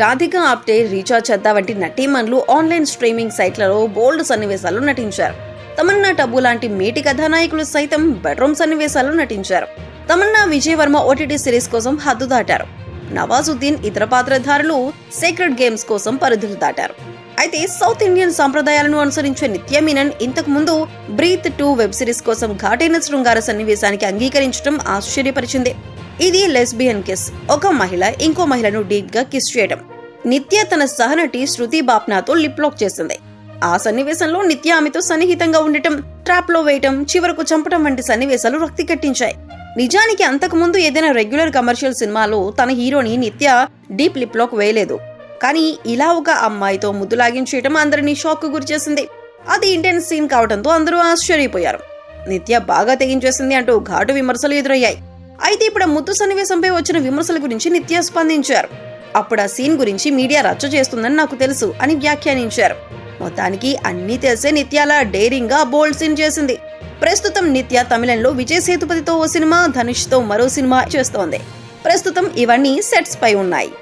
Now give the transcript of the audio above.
రాధిక ఆప్టే రీచా చద్దా వంటి నటీమణులు online streaming సైట్లలో బోల్డ్ సన్నివేశాలు నటించారు. తమన్నా టబు లాంటి మేటి కథానాయకులు సైతం బెడ్రూమ్ సన్నివేశాలు నటించారు. తమన్నా విజయవర్మ ఓటీటీ సిరీస్ కోసం హద్దు దాటారు. నవాజుద్దీన్ ఇతర పాత్రధారులు సీక్రెట్ గేమ్స్ కోసం పరిధులు దాటారు. అయితే సౌత్ ఇండియన్ సంప్రదాయాలను అనుసరించే నిత్య మీనన్ ఇంతకు ముందు బ్రీత్ టూ వెబ్ సిరీస్ కోసం ఘాటైన శృంగార సన్నివేశానికి అంగీకరించడం ఆశ్చర్యపరిచింది. ఇది లెస్బియన్ కిస్ ఒక మహిళ ఇంకో మహిళను డీప్గా కిస్ చేయడం నిత్య తన సహనటి శృతి బాప్నాతో లిప్ లాక్ చేసింది. ఆ సన్నివేశంలో నిత్య ఆమెతో సన్నిహితంగా ఉండటం ట్రాప్లో వేయటం చివరకు చంపటం వంటి సన్నివేశాలు రక్తి కట్టించాయి. నిజానికి అంతకు ముందు ఏదైనా రెగ్యులర్ కమర్షియల్ సినిమాలో తన హీరోని నిత్య డీప్ లిప్ లాక్ వేయలేదు. కానీ ఇలా ఒక అమ్మాయితో ముద్దులాగించేయటం అందరినీ షాక్ గురి చేసింది. అది ఇంటెన్స్ సీన్ కావడంతో అందరూ ఆశ్చర్యపోయారు. నిత్య బాగా తెగించేసింది అంటూ ఘాటు విమర్శలు ఎదురయ్యాయి. అయితే ఇప్పుడు ముత్తు ముద్దు సన్నివేశంపై వచ్చిన విమర్శల గురించి నిత్య స్పందించారు. అప్పుడు ఆ సీన్ గురించి మీడియా రచ్చ చేస్తుందని నాకు తెలుసు అని వ్యాఖ్యానించారు. మొత్తానికి అన్నీ తెలిసే నిత్యాల డేరింగ్గా బోల్డ్ సీన్ చేసింది. ప్రస్తుతం నిత్య తమిళంలో విజయ్ సేతుపతితో ఓ సినిమా ధనుష్తో మరో సినిమా చేస్తోంది. ప్రస్తుతం ఇవన్నీ సెట్స్ పై ఉన్నాయి.